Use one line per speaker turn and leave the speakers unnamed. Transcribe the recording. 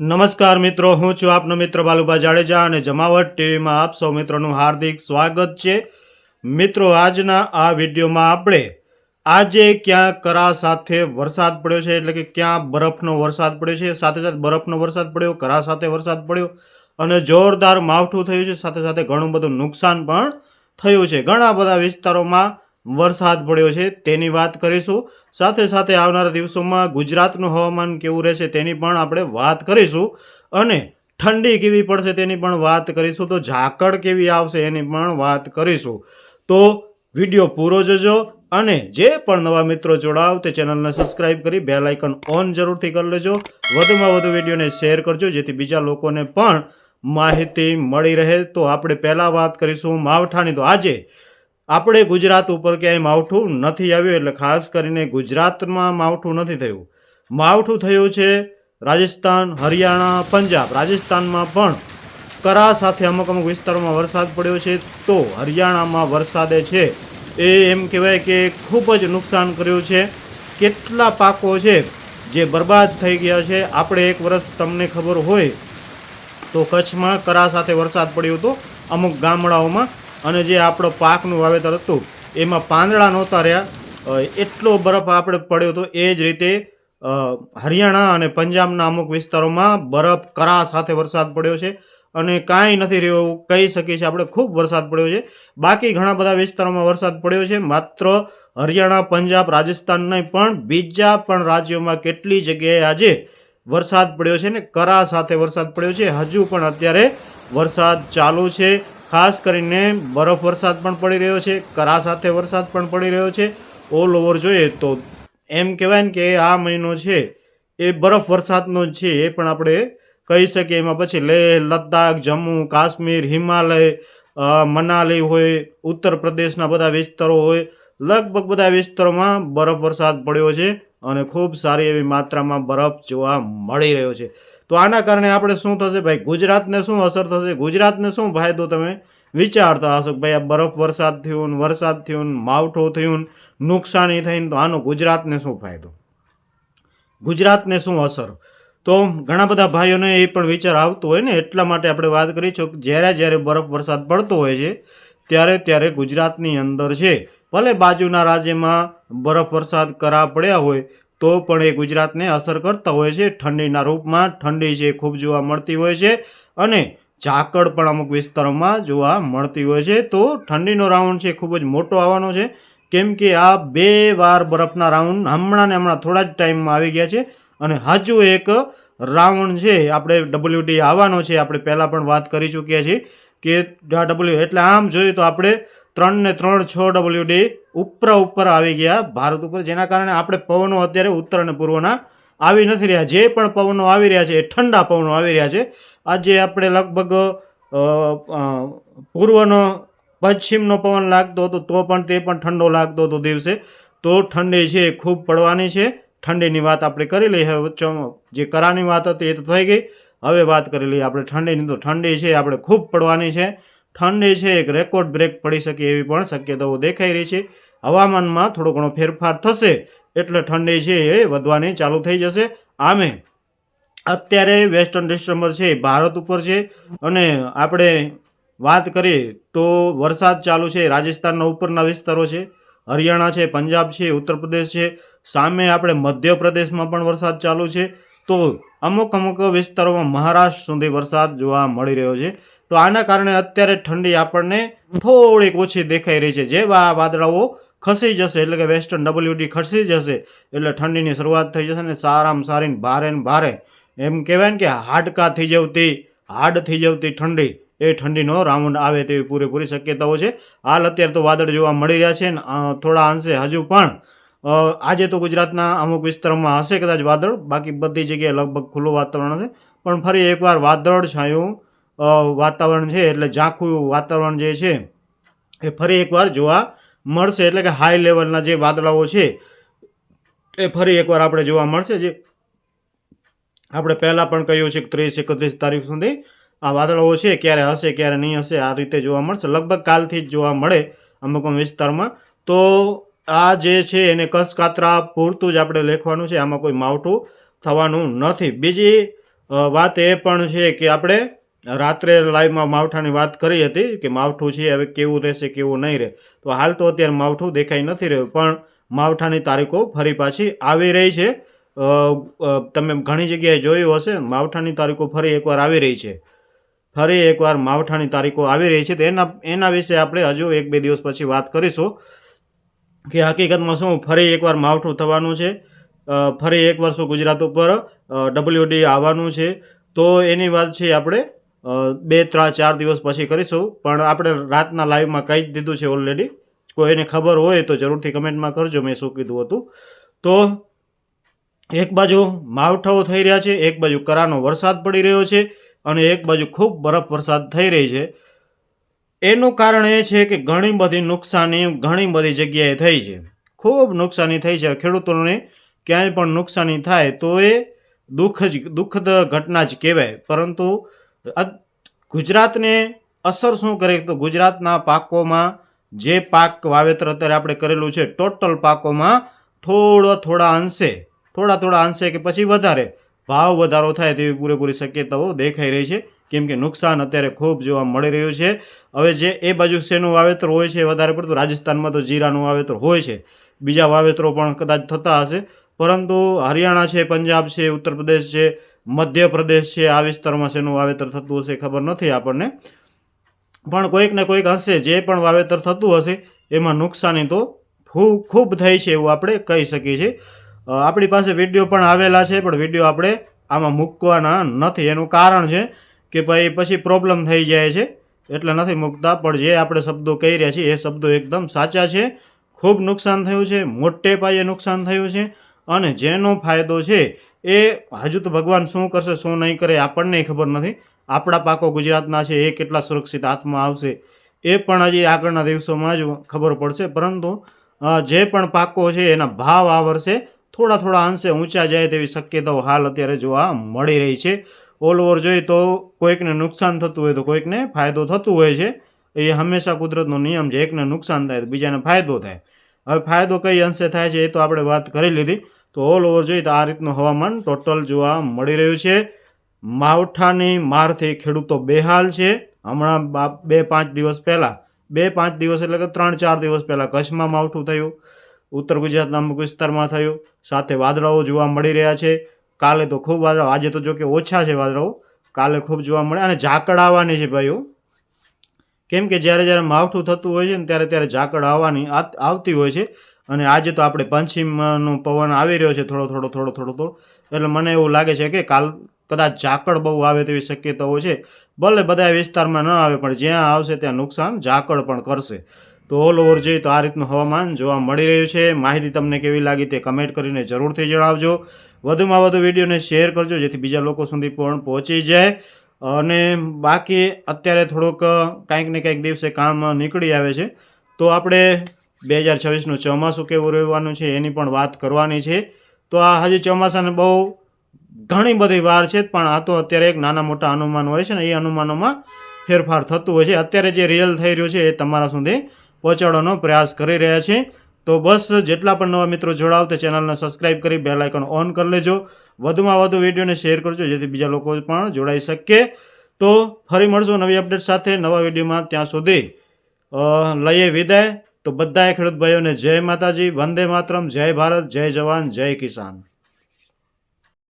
નમસ્કાર મિત્રો, હું છું આપનો મિત્ર બાલુભા જાડેજા અને જમાવટ ટીવીમાં આપ સૌ મિત્રોનું હાર્દિક સ્વાગત છે. મિત્રો, આજના આ વિડીયોમાં આપણે આજે ક્યાં કરા સાથે વરસાદ પડ્યો છે, એટલે કે ક્યાં બરફનો વરસાદ પડ્યો છે, સાથે સાથે બરફનો વરસાદ પડ્યો, કરા સાથે વરસાદ પડ્યો, અને જોરદાર માવઠું થયું છે, સાથે સાથે ઘણું બધું નુકસાન પણ થયું છે. ઘણા બધા વિસ્તારોમાં વરસાદ પડ્યો છે, તેની વાત કરીશું. સાથે સાથે આવનારા દિવસોમાં ગુજરાતનું હવામાન કેવું રહેશે તેની પણ આપણે વાત કરીશું. અને ઠંડી કેવી પડશે તેની પણ વાત કરીશું. તો ઝાકળ કેવી આવશે એની પણ વાત કરીશું. તો વીડિયો પૂરો જજો અને જે પણ નવા મિત્રો જોડાવ તે ચેનલને સબસ્ક્રાઇબ કરી બે લાઇકન ઓન જરૂરથી કરી લેજો. વધુમાં વધુ વિડીયોને શેર કરજો, જેથી બીજા લોકોને પણ માહિતી મળી રહે. તો આપણે પહેલાં વાત કરીશું માવઠાની. તો આજે આપણે ગુજરાત ઉપર ક્યાંય માવઠું નથી આવ્યું એટલે ખાસ કરીને ગુજરાતમાં માવઠું નથી થયું. માવઠું થયું છે રાજસ્થાન, હરિયાણા, પંજાબ. રાજસ્થાનમાં પણ કરા સાથે અમુક અમુક વિસ્તારોમાં વરસાદ પડ્યો છે તો હરિયાણામાં વરસાદે છે. એ એમ કહેવાય કે ખૂબ જ નુકસાન કર્યું છે. કેટલા પાકો છે જે બરબાદ થઈ ગયા છે આપણે એક વર્ષ તમને ખબર હોય તો કચ્છમાં કરા સાથે વરસાદ પડ્યો હતો. અમુક ગામડાઓમાં અને જે આપણો પાકનું વાવેતર હતું, એમાં પાંદડા નહોતા રહ્યા. એટલો બરફ આપણે પડ્યો હતો. એ જ રીતે હરિયાણા અને પંજાબના અમુક વિસ્તારોમાં બરફ કરા સાથે વરસાદ પડ્યો છે અને કાંઈ નથી રહ્યું કહી શકીએ છીએ આપણે. ખૂબ વરસાદ પડ્યો છે. બાકી ઘણા બધા વિસ્તારોમાં વરસાદ પડ્યો છે. માત્ર હરિયાણા, પંજાબ, રાજસ્થાન નહીં, પણ બીજા પણ રાજ્યોમાં કેટલી જગ્યાએ આજે વરસાદ પડ્યો છે ને કરા સાથે વરસાદ પડ્યો છે. હજુ પણ અત્યારે વરસાદ ચાલુ છે. ખાસ કરીને બરફ વરસાદ પણ પડી રહ્યો છે, કરા સાથે વરસાદ પણ પડી રહ્યો છે ઓલ ઓવર જોઈએ તો. એમ કહેવાય ને કે આ મહિનો છે, એ બરફ વરસાદનો જ છે, એ પણ આપણે કહી શકીએ એમાં પછી લેહ, લદ્દાખ, જમ્મુ, કાશ્મીર, હિમાલય મનાલી હોય, ઉત્તર પ્રદેશના બધા વિસ્તારો હોય, લગભગ બધા વિસ્તારોમાં બરફ વરસાદ પડ્યો છે અને ખૂબ સારી એવી માત્રામાં બરફ જોવા મળી રહ્યો છે. તો આના કારણે આપણે શું થશે ભાઈ? ગુજરાતને શું અસર થશે? ગુજરાતને શું ફાયદો તમે વિચારતા હશો કે ભાઈ આ બરફ વરસાદ થયું ને વરસાદ થયું માવઠું થયું ને નુકસાની થઈને તો આનો ગુજરાતને શું ફાયદો? ગુજરાતને શું અસર? તો ઘણા બધા ભાઈઓને એ પણ વિચાર આવતો હોય ને, એટલા માટે આપણે વાત કરી છે કે જ્યારે જ્યારે બરફ વરસાદ પડતો હોય છે, ત્યારે ત્યારે ગુજરાતની અંદર છે. ભલે બાજુના રાજ્યમાં બરફ વરસાદ કરા પડ્યા હોય, તો પણ એ ગુજરાતને અસર કરતા હોય છે. ઠંડીના રૂપમાં ઠંડી છે ખૂબ જોવા મળતી હોય છે. અને ઝાકળ પણ અમુક વિસ્તારોમાં જોવા મળતી હોય છે. તો ઠંડીનો રાઉન્ડ છે ખૂબ જ મોટો આવવાનો છે. કેમ કે આ બે વાર બરફના રાઉન્ડ હમણાં ને હમણાં થોડા જ ટાઈમમાં આવી ગયા છે. અને હજુ એક રાઉન્ડ છે, આપણે ડબલ્યુડી આવવાનો છે. આપણે પહેલાં પણ વાત કરી ચૂક્યા છીએ કે ડબલ્યુ એટલે આમ જોઈએ તો આપણે ત્રણ ને ત્રણ છ ડબલ્યુડી ઉપર ઉપર આવી ગયા ભારત ઉપર, જેના કારણે આપણે પવનો અત્યારે ઉત્તર અને પૂર્વના આવી નથી રહ્યા. જે પણ પવનો આવી રહ્યા છે, એ ઠંડા પવનો આવી રહ્યા છે. આજે આપણે લગભગ પૂર્વનો પશ્ચિમનો પવન લાગતો હતો, તો પણ તે પણ ઠંડો લાગતો હતો દિવસે. તો ઠંડી છે એ ખૂબ પડવાની છે. ઠંડીની વાત આપણે કરી લઈએ. હવે જે કરાની વાત હતી એ તો થઈ ગઈ. હવે વાત કરી લઈએ આપણે ઠંડીની. તો ઠંડી છે આપણે ખૂબ પડવાની છે. ઠંડી છે એક રેકોર્ડ બ્રેક પડી શકે એવી પણ શક્યતાઓ દેખાઈ રહી છે. હવામાનમાં થોડો ઘણો ફેરફાર થશે એટલે ઠંડી છે એ વધવાની ચાલુ થઈ જશે. આમે અત્યારે વેસ્ટર્ન ડિસ્ટર્બર છે, ભારત ઉપર છે. અને આપણે વાત કરીએ તો વરસાદ ચાલુ છે, રાજસ્થાનના ઉપરના વિસ્તારો છે. હરિયાણા છે, પંજાબ છે, ઉત્તર પ્રદેશ છે. સામે આપણે મધ્યપ્રદેશમાં પણ વરસાદ ચાલુ છે. તો અમુક અમુક વિસ્તારોમાં મહારાષ્ટ્ર સુધી વરસાદ જોવા મળી રહ્યો છે. તો આના કારણે અત્યારે ઠંડી આપણને થોડીક ઓછી દેખાઈ રહી છે. જેવા આ વાદળાઓ ખસી જશે, એટલે કે વેસ્ટર્ન ડબલ્યુડી ખસી જશે, એટલે ઠંડીની શરૂઆત થઈ જશે ને સારામાં સારી ભારે ને ભારે એમ કહેવાય ને કે હાડકા થઈ જવતી, હાડ થઈ જવતી ઠંડી, એ ઠંડીનો રાઉન્ડ આવે તેવી પૂરેપૂરી શક્યતાઓ છે. હાલ અત્યારે તો વાદળ જોવા મળી રહ્યા છે થોડા અંશે હજુ પણ આજે તો ગુજરાતના અમુક વિસ્તારોમાં હશે કદાચ વાદળ, બાકી બધી જગ્યાએ લગભગ ખુલ્લું વાતાવરણ હશે. પણ ફરી એકવાર વાદળ છાયું વાતાવરણ છે એટલે ઝાંખું વાતાવરણ જે છે, એ ફરી એકવાર જોવા મળશે. એટલે કે હાઈ લેવલના જે વાદળાઓ છે, એ ફરી એકવાર આપણે જોવા મળશે. જે આપણે પહેલાં પણ કહ્યું છે કે ત્રીસ એકત્રીસ તારીખ સુધી આ વાદળાઓ છે, ક્યારે હશે, ક્યારે નહીં હશે, આ રીતે જોવા મળશે. લગભગ કાલથી જ જોવા મળે અમુક વિસ્તારમાં. તો આ જે છે, એને કસકાતરા પૂરતું જ આપણે લેખવાનું છે, આમાં કોઈ માવઠું થવાનું નથી. બીજી વાત એ પણ છે કે આપણે રાત્રે લાઈવમાં માવઠાની વાત કરી હતી કે માવઠું છે, હવે કેવું રહેશે, કેવું નહીં રહે. તો હાલ તો અત્યારે માવઠું દેખાઈ નથી રહ્યું, પણ માવઠાની તારીખો ફરી પાછી આવી રહી છે. તમે ઘણી જગ્યાએ જોયું હશે, માવઠાની તારીખો ફરી એકવાર આવી રહી છે. ફરી એકવાર માવઠાની તારીખો આવી રહી છે. તો એના એના વિશે આપણે હજુ એક બે દિવસ પછી વાત કરીશું કે હકીકતમાં શું ફરી એકવાર માવઠું થવાનું છે. ફરી એકવાર શું ગુજરાત ઉપર ડબલ્યુડી આવવાનું છે. તો એની વાત છે આપણે બે, ત્રણ, ચાર દિવસ પછી કરીશું. પણ આપણે રાતના લાઈવમાં કહી જ દીધું છે ઓલરેડી. કોઈને ખબર હોય તો જરૂરથી કમેન્ટમાં કરજો. મેં શું કીધું હતું. તો એક બાજુ માવઠાઓ થઈ રહ્યા છે, એક બાજુ કરાનો વરસાદ પડી રહ્યો છે અને એક બાજુ ખૂબ બરફ વરસાદ થઈ રહી છે. એનું કારણ એ છે કે ઘણી બધી નુકસાની ઘણી બધી જગ્યાએ થઈ છે. ખૂબ નુકસાની થઈ છે. ખેડૂતોને ક્યાંય પણ નુકસાની થાય તો એ દુઃખ જ, દુઃખદ ઘટના જ કહેવાય. પરંતુ ગુજરાતને અસર શું કરે તો ગુજરાતના પાકોમાં જે પાક વાવેતર અત્યારે આપણે કરેલું છે, ટોટલ પાકોમાં થોડા થોડા અંશે થોડા થોડા અંશે કે પછી વધારે ભાવ વધારો થાય તેવી પૂરેપૂરી શક્યતાઓ દેખાઈ રહી છે. કેમ કે નુકસાન અત્યારે ખૂબ જોવા મળી રહ્યું છે. હવે જે એ બાજુ શેનું વાવેતર હોય છે વધારે પડતું રાજસ્થાનમાં તો જીરાનું વાવેતર હોય છે. બીજા વાવેતરો પણ કદાચ થતા હશે. પરંતુ હરિયાણા છે, પંજાબ છે ઉત્તર પ્રદેશ છે, મધ્યપ્રદેશ છે, આ વિસ્તારમાં શેનું વાવેતર થતું હશે ખબર નથી આપણને. પણ કોઈક ને કોઈક હશે જે પણ વાવેતર થતું હશે એમાં નુકસાની તો ખૂબ ખૂબ થઈ છે એવું આપણે કહી શકીએ છીએ. આપણી પાસે વીડિયો પણ આવેલા છે, પણ વીડિયો આપણે આમાં મૂકવાના નથી. એનું કારણ છે કે ભાઈ પછી પ્રોબ્લેમ થઈ જાય છે, એટલે નથી મૂકતા, પણ જે આપણે શબ્દો કહી રહ્યા છીએ એ શબ્દો એકદમ સાચા છે. ખૂબ નુકસાન થયું છે, મોટે પાયે નુકસાન થયું છે, અને જેનો ફાયદો છે એ હજુ તો ભગવાન શું કરશે, શું નહીં કરે, આપણને ખબર નથી. આપણા પાકો ગુજરાતના છે, એ કેટલા સુરક્ષિત હાથમાં આવશે, એ પણ હજી આગળના દિવસોમાં જ ખબર પડશે. પરંતુ જે પણ પાકો છે, એના ભાવ આ વર્ષે થોડા થોડા અંશે ઊંચા જાય તેવી શક્યતાઓ હાલ અત્યારે જોવા મળી રહી છે. ઓલ ઓવર જોઈએ તો કોઈકને નુકસાન થતું હોય તો કોઈકને ફાયદો થતું હોય છે. એ હંમેશા કુદરતનો નિયમ છે, એકને નુકસાન થાય તો બીજાને ફાયદો થાય. હવે ફાયદો કઈ અંશે થાય છે એ તો આપણે વાત કરી લીધી. તો ઓલ ઓવર જોઈએ તો આ રીતનું હવામાન ટોટલ જોવા મળી રહ્યું છે. માવઠાની મારથી ખેડૂતો બેહાલ છે. હમણાં બે પાંચ દિવસ પહેલાં, બે પાંચ દિવસ એટલે કે ત્રણ ચાર દિવસ પહેલાં કચ્છમાં માવઠું થયું. ઉત્તર ગુજરાતના અમુક વિસ્તારમાં થયું. સાથે વાદળાઓ જોવા મળી રહ્યા છે. કાલે તો ખૂબ વાદળાઓ. આજે તો જો કે ઓછા છે વાદળાઓ. કાલે ખૂબ જોવા મળે. અને ઝાકળ આવવાની છે ભાઈઓ. કેમ કે જ્યારે જ્યારે માવઠું થતું હોય છે ને ત્યારે ત્યારે ઝાકળ આવવાની આવતી હોય છે. અને આજે તો આપણે પશ્ચિમનો પવન આવી રહ્યો છે થોડો થોડો થોડો થોડો થોડો. એટલે મને એવું લાગે છે કે કાલ કદાચ ઝાકળ બહુ આવે તેવી શક્યતાઓ છે. ભલે બધા વિસ્તારમાં ન આવે પણ જ્યાં આવશે ત્યાં નુકસાન ઝાકળ પણ કરશે. તો ઓલ ઓવર જોઈએ તો આ રીતનું હવામાન જોવા મળી રહ્યું છે. માહિતી તમને કેવી લાગી તે કમેન્ટ કરીને જરૂરથી જણાવજો. વધુમાં વધુ વિડીયોને શેર કરજો, જેથી બીજા લોકો સુધી પણ પહોંચી જાય. અને બાકી અત્યારે થોડુંક કાંઈક ને કાંઈક દિવસે કામ નીકળી આવે છે. તો આપણે બે હજાર છવ્વીસનું ચોમાસું કેવું રહેવાનું છે એની પણ વાત કરવાની છે. તો આ હજી ચોમાસાને બહુ ઘણી બધી વાર છે પણ આ તો અત્યારે એક નાના મોટા અનુમાન હોય છે ને, એ અનુમાનોમાં ફેરફાર થતું હોય છે. અત્યારે જે રિયલ થઈ રહ્યું છે એ તમારા સુધી પહોંચાડવાનો પ્રયાસ કરી રહ્યા છે તો બસ જેટલા પણ નવા મિત્રો જોડાવ તે ચેનલને સબસ્ક્રાઇબ કરી બેલ આઇકન ઓન કરી લેજો. વધુમાં વધુ વિડીયોને શેર કરજો, જેથી બીજા લોકો પણ જોડાઈ શકે. તો ફરી મળશું નવી અપડેટ સાથે. નવા વિડીયોમાં ત્યાં સુધી લઈએ વિદાય. તો બધાએ ખેડૂત ભાઈઓને જય માતાજી. વંદે માતરમ. જય ભારત. જય જવાન. જય કિસાન.